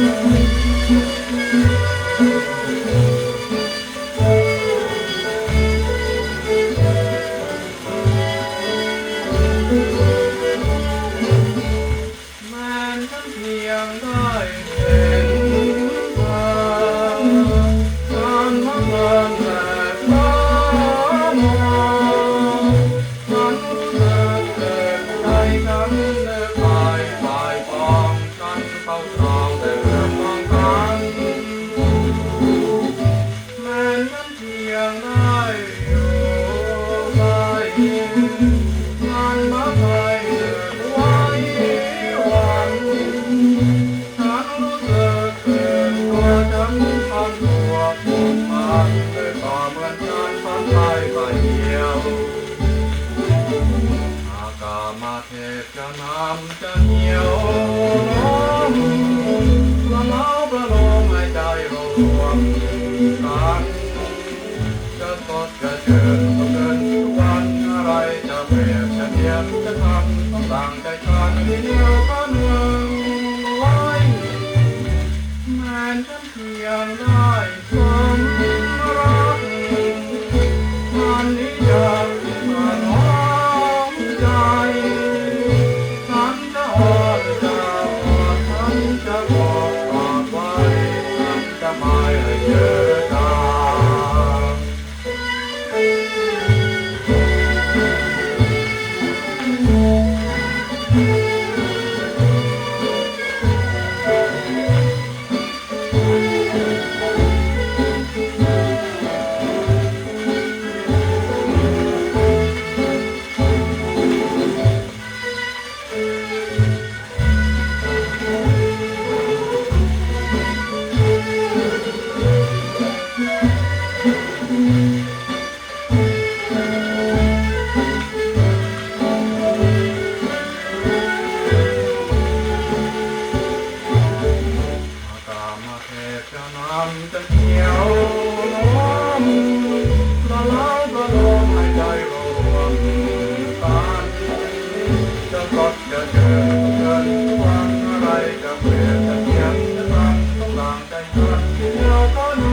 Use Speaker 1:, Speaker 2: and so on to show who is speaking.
Speaker 1: Thank you. ไปเดียวอากามาเทพจะนำจะเหี่ยวล้มละเมาประโลมให้ใจเรารวมกันจะสดจะเชิญก็เกินทุกวันอะไรจะเปรียบจะเทียมจะทำต้องต่างใจกันทีเดียวก็หนึ่งไว้แม้ฉันเพียงได้ ให้ำจะเขียวล้อมละลายประโลมให้ใจรวมตานจะกดจะเกินเกินฟังอะไรจะเปลี่ยนจะเขียนจะทงต้องหลังใจเกินเดียวก็